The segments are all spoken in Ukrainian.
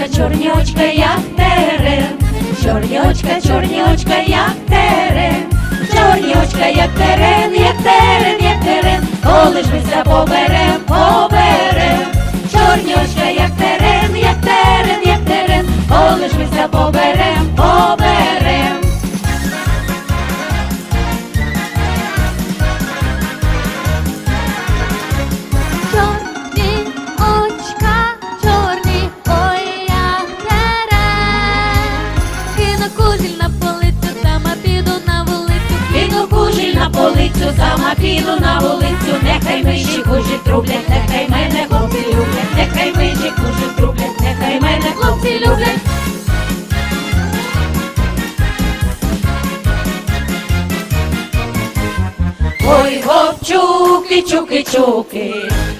очка, чорні очка, як терен. Чорні очка, чорні очка, як терен. Чорні очка, як терен, як терен, як терен. Коли ж за поберем, сама піду на вулицю, нехай миші кужі трублять, нехай мене хлопці люблять, нехай миші кужі трублять, нехай мене хлопці люблять. Ой, хлопчуки, чуки, чуки,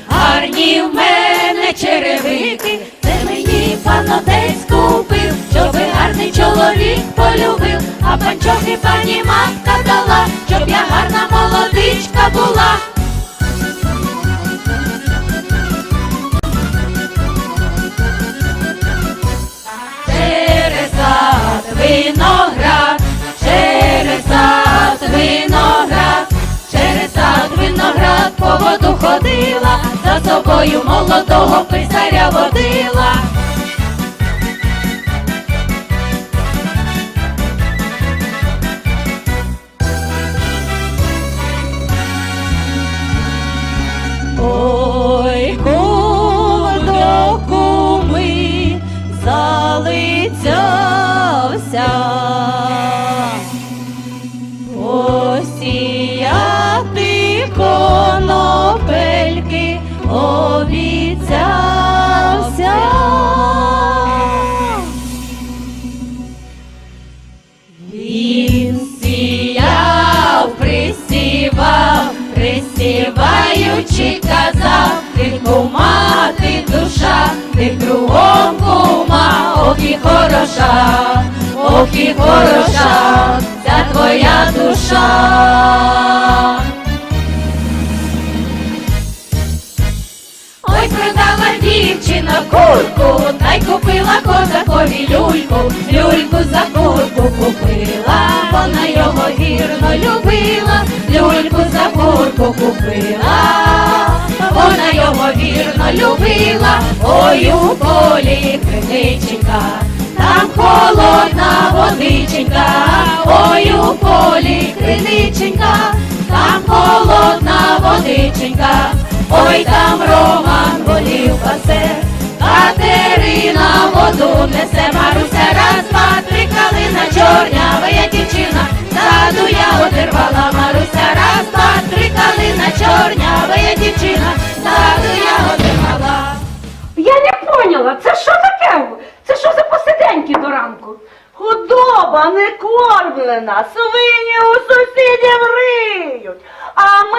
гарні в мене черевики, виноград, через сад виноград, через сад виноград по воду ходила, за собою молодого писаря водила. Кума, ти душа, ти кругом кума, ох і хороша, ох і хороша, ця твоя душа. Ой, продала дівчина курку, та й купила козакові люльку, люльку за курку купила, вона його вірно любила, люльку за курку купила, вона його вірно любила, ой у полі криниченька, там холодна водиченька, ой у полі криниченька, там холодна водиченька. Ой, там Роман волів пасе, Катерина воду несе, Маруся раз, два, три, калина чорнява я дівчина, поняла, це що таке? Це що за посиденьки до ранку? Худоба не кормлена, свині у сусідів риють, а ми